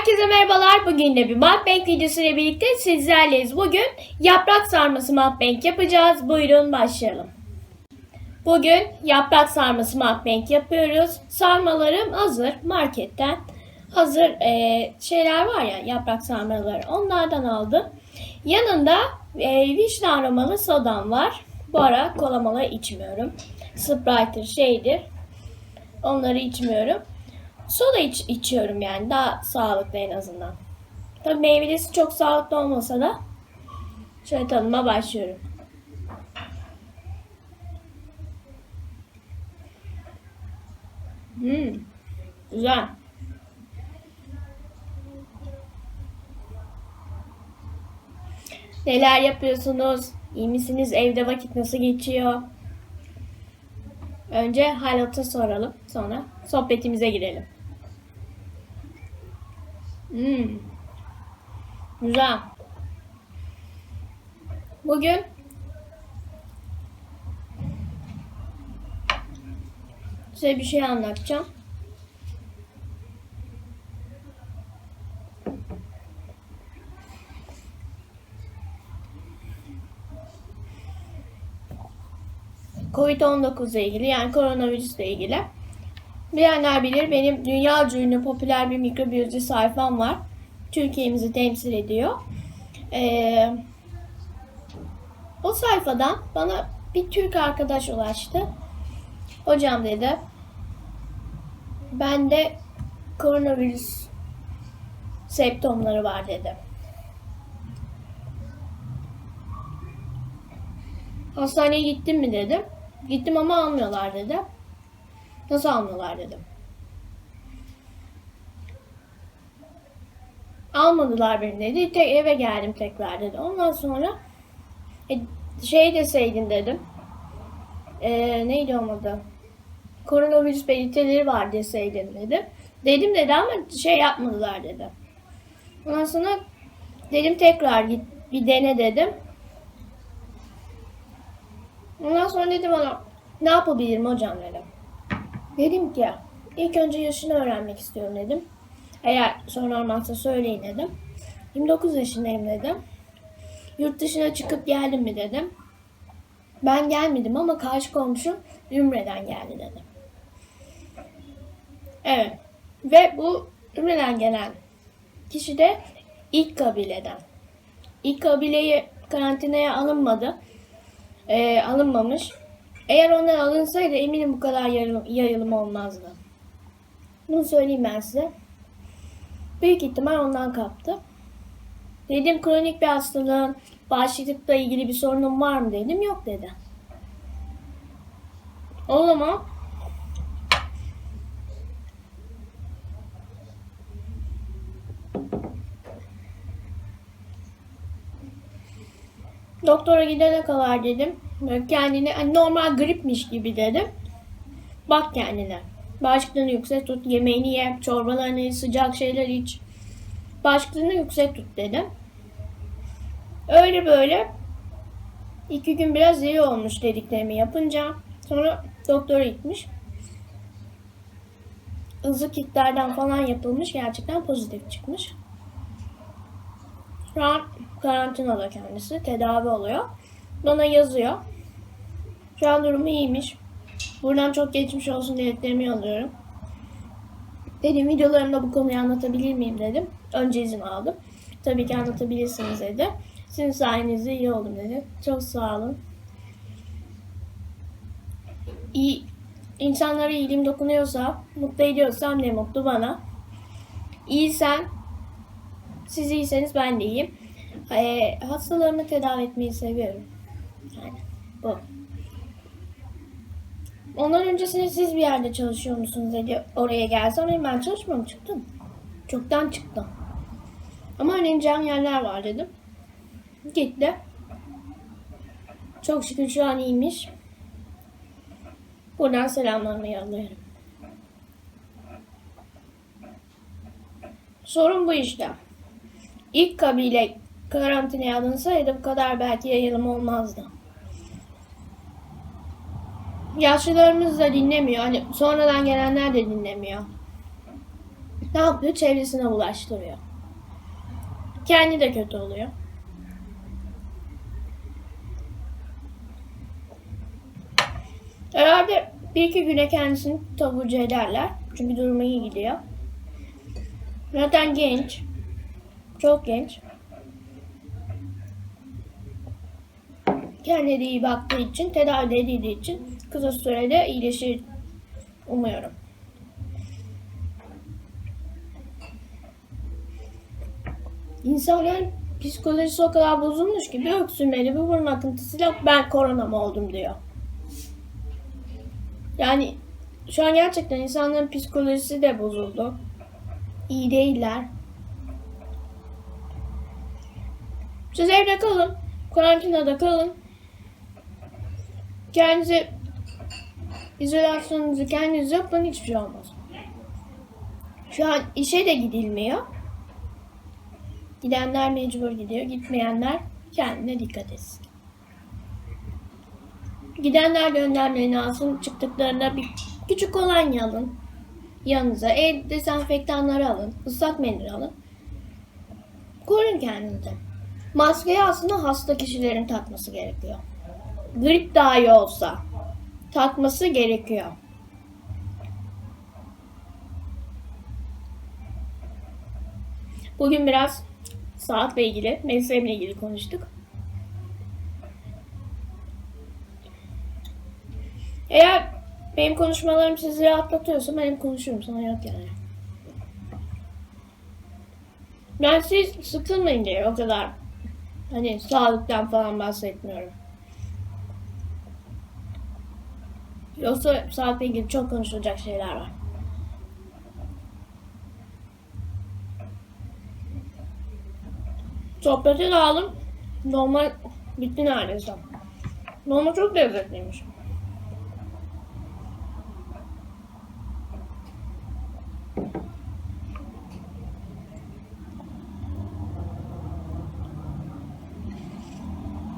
Herkese merhabalar. Bugün de bir mukbang videosu ile birlikte sizlerleyiz. Bugün yaprak sarması mukbang yapacağız. Buyurun başlayalım. Bugün yaprak sarması mukbang yapıyoruz. Sarmalarım hazır marketten. Hazır eee, şeyler var ya yaprak sarmaları onlardan aldım. Yanında eee vişne aromalı sodam var. Bu ara kolamalı içmiyorum. Sprite'dir şeydir. Onları içmiyorum. Soda iç, içiyorum yani daha sağlıklı en azından. Tabii meyvelisi çok sağlıklı olmasa da şöyle tadıma başlıyorum. Hmm, güzel. Neler yapıyorsunuz? İyi misiniz? Evde vakit nasıl geçiyor? Önce hayata soralım. Sonra sohbetimize girelim. Hmm. Güzel. Bugün size bir şey anlatacağım. Covid-19 ile ilgili yani koronavirüs ile ilgili. Bilenler bilir benim dünya ünlü popüler bir mikrobiyoloji sayfam var. Türkiye'mizi temsil ediyor. Ee, o sayfadan bana bir Türk arkadaş ulaştı. Hocam dedi. Bende koronavirüs semptomları var dedi. Hastaneye gittin mi dedim. Gittim ama almıyorlar dedi. Nasıl almıyorlar dedim. Almadılar beni dedi. Tek eve geldim tekrar dedi. Ondan sonra e, şey deseydin dedim. E, neydi olmadı? Koronavirüs belirtileri var deseydin dedi. Dedim dedi ama şey yapmadılar dedi. Ondan sonra dedim tekrar git bir dene dedim. Ondan sonra dedim ona ne yapabilirim hocam dedim. Dedim ki ilk önce yaşını öğrenmek istiyorum dedim. Eğer sorun olmazsa söyleyin dedim. 29 yaşındayım dedim. Yurt dışına çıkıp geldim mi dedim. Ben gelmedim ama karşı komşum Ümre'den geldi dedim. Evet. Ve bu Ümre'den gelen kişi de ilk kabileden. İlk kabileyi karantinaya alınmadı. Ee, alınmamış. Eğer onlar alınsaydı eminim bu kadar yayılım, olmazdı. Bunu söyleyeyim ben size. Büyük ihtimal ondan kaptı. Dedim kronik bir hastalığın bağışıklıkla ilgili bir sorunun var mı dedim. Yok dedi. O zaman doktora gidene kadar dedim. Kendine hani normal gripmiş gibi dedim. Bak kendine. Bağışıklığını yüksek tut, yemeğini ye, çorbalarını sıcak şeyler iç. Bağışıklığını yüksek tut dedim. Öyle böyle iki gün biraz iyi olmuş dediklerimi yapınca. Sonra doktora gitmiş. Hızlı kitlerden falan yapılmış. Gerçekten pozitif çıkmış. Şu an karantinada kendisi. Tedavi oluyor. Bana yazıyor. Şu an durumu iyiymiş. Buradan çok geçmiş olsun dileklerimi yolluyorum. Dedim videolarımda bu konuyu anlatabilir miyim dedim. Önce izin aldım. Tabii ki anlatabilirsiniz dedi. Sizin sayenizde iyi oldum dedi. Çok sağ olun. İyi, insanlara iyiliğim dokunuyorsa, mutlu ediyorsam ne mutlu bana. İyisen, siz iyiyseniz ben de iyiyim. Ee, hastalarımı tedavi etmeyi seviyorum. Yani bu. Ondan öncesinde siz bir yerde çalışıyor musunuz dedi. Oraya gelsem ben çalışmam çıktım. Çoktan çıktım. Ama öğreneceğim yerler var dedim. Gitti. Çok şükür şu an iyiymiş. Buradan selamlarımı yolluyorum. Sorun bu işte. İlk kabile karantinaya alınsaydı bu kadar belki yayılım olmazdı. Yaşlılarımız da dinlemiyor. Hani sonradan gelenler de dinlemiyor. ne yapıyor? Çevresine bulaştırıyor. Kendi de kötü oluyor. Herhalde bir iki güne kendisini taburcu ederler. Çünkü durumu iyi gidiyor. Zaten genç. Çok genç. Kendine iyi baktığı için, tedavi edildiği için kısa sürede iyileşir umuyorum. İnsanların psikolojisi o kadar bozulmuş ki bir öksürmeli, bir burun akıntısıyla ben korona mı oldum diyor. Yani şu an gerçekten insanların psikolojisi de bozuldu. İyi değiller. Siz evde kalın. Karantinada kalın. Kendinizi izolasyonunuzu kendiniz yapın hiçbir şey olmaz. Şu an işe de gidilmiyor. Gidenler mecbur gidiyor. Gitmeyenler kendine dikkat etsin. Gidenler de önlemlerini alsın. Çıktıklarında bir küçük kolonya alın. Yanınıza el dezenfektanları alın. ıslak mendil alın. Korun kendinizi. Maskeyi aslında hasta kişilerin takması gerekiyor. Grip dahi olsa takması gerekiyor. Bugün biraz saatle ilgili, mesleğimle ilgili konuştuk. Eğer benim konuşmalarım sizi rahatlatıyorsa benim konuşurum sana yok yani. Ben siz sıkılmayın diye o kadar hani sağlıktan falan bahsetmiyorum. Yoksa sağlıkla ilgili çok konuşulacak şeyler var. Sohbete dağılım. Normal bitti neredeyse. Normal çok lezzetliymiş.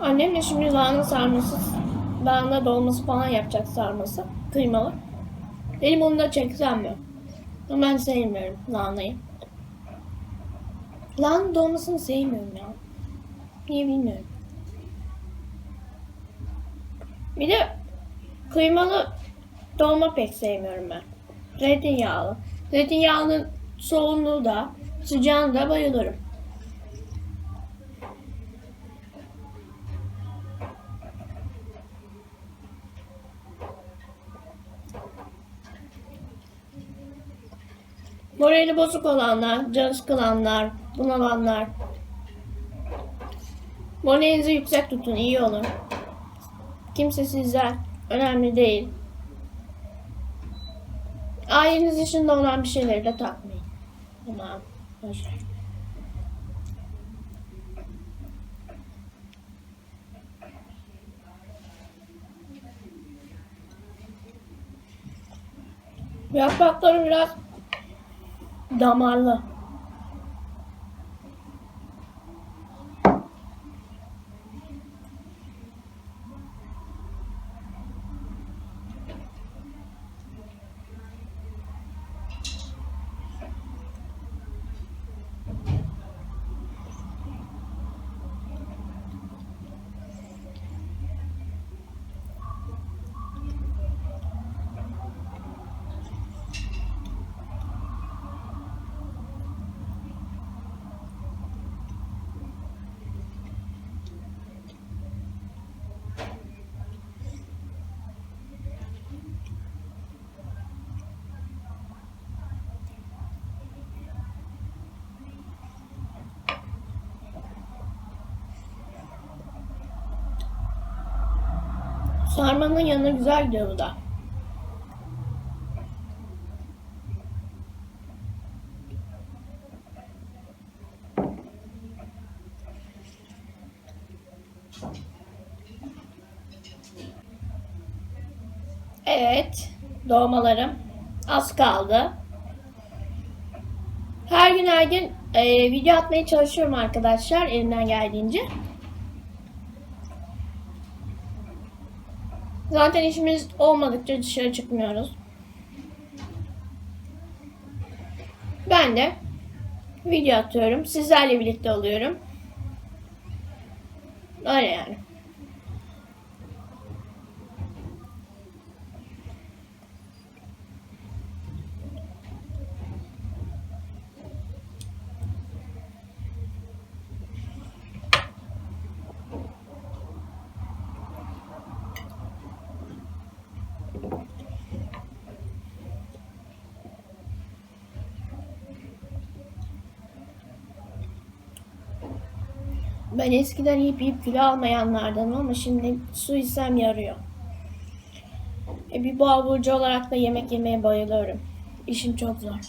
Annem de şimdi lahana sarması, lahana dolması falan yapacak sarması. Kıymalı. Benim onu da çeksem mi? Ama ben sevmiyorum lahanayı. Lahana dolmasını sevmiyorum ya. Niye bilmiyorum. Bir de kıymalı dolma pek sevmiyorum ben. Zeytinyağlı. Zeytinyağının soğunluğu da sıcağını da bayılırım. Morali bozuk olanlar, can sıkılanlar, bunalanlar. Moralinizi yüksek tutun, iyi olun. Kimse sizden önemli değil. Aileniz dışında olan bir şeyleri de takmayın. Tamam. Ver. Yaprakları biraz damarlı. Sarmanın yanına güzel gidiyor bu da. Evet, doğmalarım az kaldı. Her gün her gün e, video atmaya çalışıyorum arkadaşlar elimden geldiğince. Zaten işimiz olmadıkça dışarı çıkmıyoruz. Ben de video atıyorum. Sizlerle birlikte oluyorum. Öyle yani. Ben eskiden yiyip yiyip kilo almayanlardanım ama şimdi su içsem yarıyor. E bir boğa burcu olarak da yemek yemeye bayılıyorum. İşim çok zor.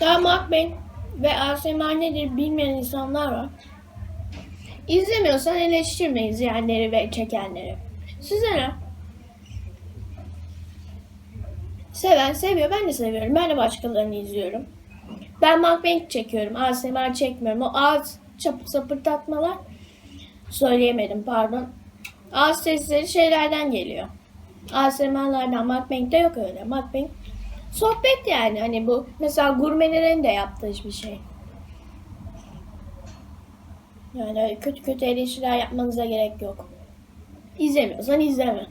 Daha mukbang ve ASMR nedir bilmeyen insanlar var. İzlemiyorsan eleştirme izleyenleri ve çekenleri. Size? Seven seviyor. Ben de seviyorum. Ben de başkalarını izliyorum. Ben mukbang çekiyorum. ASMR çekmiyorum. O ağız çapı sapırtatmalar söyleyemedim pardon. Ağız sesleri şeylerden geliyor. ASMR'lardan mukbang'de yok öyle. Mukbang sohbet yani. Hani bu mesela gurmelerin de yaptığı bir şey. Yani kötü kötü eleştiriler yapmanıza gerek yok. İzlemiyorsan izleme.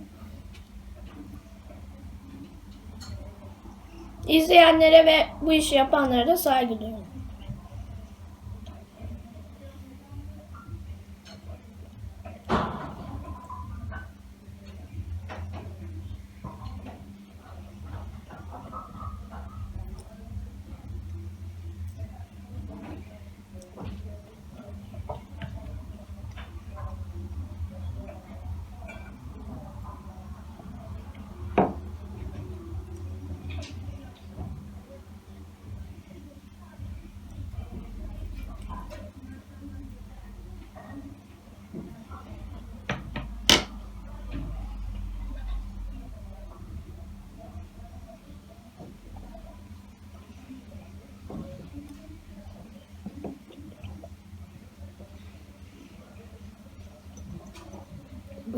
İzleyenlere ve bu işi yapanlara da saygı duyuyorum.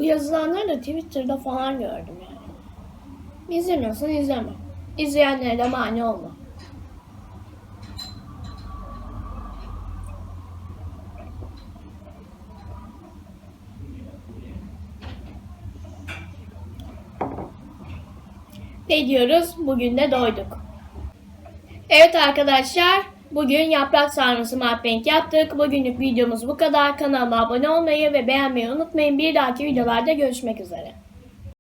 Bu yazılanları da Twitter'da falan gördüm yani. İzlemiyorsan izleme. İzleyenlere de mani olma. Ne diyoruz? Bugün de doyduk. Evet arkadaşlar, bugün yaprak sarması mukbang yaptık. Bugünlük videomuz bu kadar. Kanalıma abone olmayı ve beğenmeyi unutmayın. Bir dahaki videolarda görüşmek üzere.